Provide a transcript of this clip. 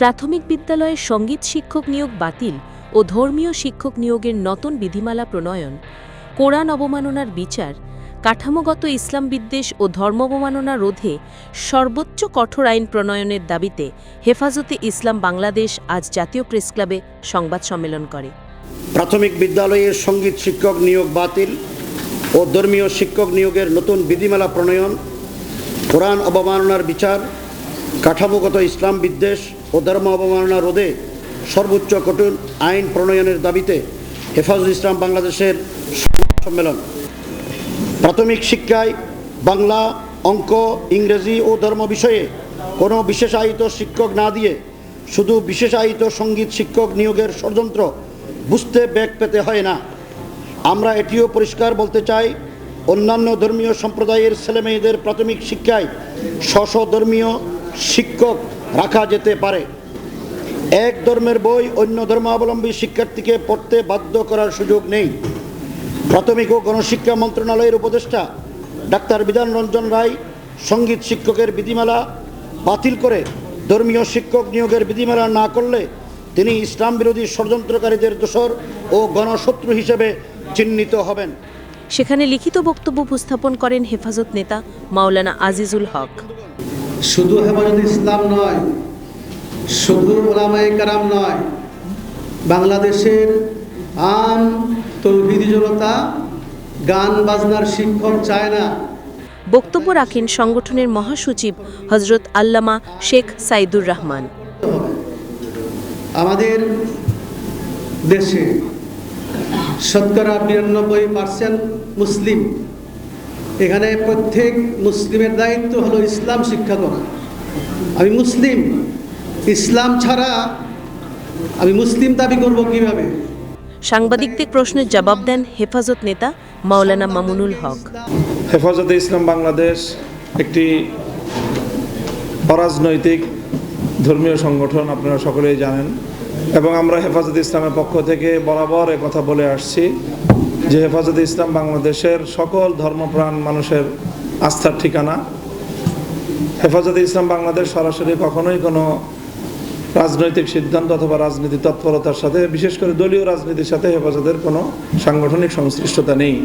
প্রাথমিক বিদ্যালয়ে সংগীত শিক্ষক নিয়োগ বাতিল ও ধর্মীয় শিক্ষক নিয়োগের নতুন বিধিমালা প্রণয়ন, কোরআন অবমাননার বিচার, কাঠামোগত ইসলাম বিদ্বেষ ও ধর্ম অবমাননা রোধে সর্বোচ্চ কঠোর আইন প্রণয়নের দাবিতে হেফাজতে ইসলাম বাংলাদেশ আজ জাতীয় প্রেসক্লাবে সংবাদ সম্মেলন করে। প্রাথমিক বিদ্যালয়ের সংগীত শিক্ষক নিয়োগ বাতিল ও ধর্মীয় শিক্ষক নিয়োগের নতুন বিধিমালা প্রণয়ন, কোরআন অবমাননার বিচার কাঠামোগত ইসলাম বিদ্বেষ ও ধর্ম অবমাননা রোধে সর্বোচ্চ কঠোর আইন প্রণয়নের দাবিতে হেফাজত ইসলাম বাংলাদেশের সম্মেলন। প্রাথমিক শিক্ষায় বাংলা, অঙ্ক, ইংরেজি ও ধর্ম বিষয়ে কোনো বিশেষায়িত শিক্ষক না দিয়ে শুধু বিশেষায়িত সংগীত শিক্ষক নিয়োগের ষড়যন্ত্র বুঝতে ব্যাগ পেতে হয় না। আমরা এটিও পরিষ্কার বলতে চাই, অন্যান্য ধর্মীয় সম্প্রদায়ের ছেলেমেয়েদের প্রাথমিক শিক্ষায় স্ব ধর্মীয় শিক্ষক রাখা যেতে পারে। এক ধর্মের বই অন্য ধর্মাবলম্বী শিক্ষার্থীকে পড়তে বাধ্য করার সুযোগ নেই। প্রাথমিক ও গণশিক্ষা মন্ত্রণালয়ের উপদেষ্টা ডাক্তার বিধান রঞ্জন রায় সংগীত শিক্ষকের বিধিমালা বাতিল করে ধর্মীয় শিক্ষক নিয়োগের বিধিমালা না করলে তিনি ইসলাম বিরোধী ষড়যন্ত্রকারীদের দোষর ও গণশত্রু হিসেবে চিহ্নিত হবেন। সেখানে লিখিত বক্তব্য উপস্থাপন করেন হেফাজত নেতা মাওলানা আজিজুল হক। শুধু হেফাজত ইসলাম নয় শুধু ওলামায়ে কারাম নয় বাংলাদেশের আম তৌহিদি জনতা গান বাজনার শিক্ষক চায় না। বক্তব্য রাখেন সংগঠনের মহাসচিব হজরত আল্লামা শেখ সাইদুর রহমান। আমাদের দেশে শতকরা বিরানব্বই পার্সেন্ট মুসলিম এখানে প্রত্যেক মুসলিমের দায়িত্ব হলো ইসলাম শিক্ষা করা আমি মুসলিম ইসলাম ছাড়া আমি মুসলিম দাবি করব কীভাবে? সাংবাদিকদের প্রশ্নের জবাব দেন হেফাজত নেতা মাওলানা মামুনুল হক। হেফাজতে ইসলাম বাংলাদেশ একটি অরাজনৈতিক ধর্মীয় সংগঠন আপনারা সকলেই জানেন। এবং আমরা হেফাজতে ইসলামের পক্ষ থেকে বরাবর কথা বলে আসছি। যে হেফাজতে ইসলাম বাংলাদেশের সকল ধর্মপ্রাণ মানুষের আস্থার ঠিকানা। হেফাজতে ইসলাম বাংলাদেশ সরাসরি কখনোই কোনো রাজনৈতিক সিদ্ধান্ত অথবা রাজনীতি তৎপরতার সাথে, বিশেষ করে দলীয় রাজনীতির সাথে হেফাজতের কোনো সাংগঠনিক সংশ্লিষ্টতা নেই।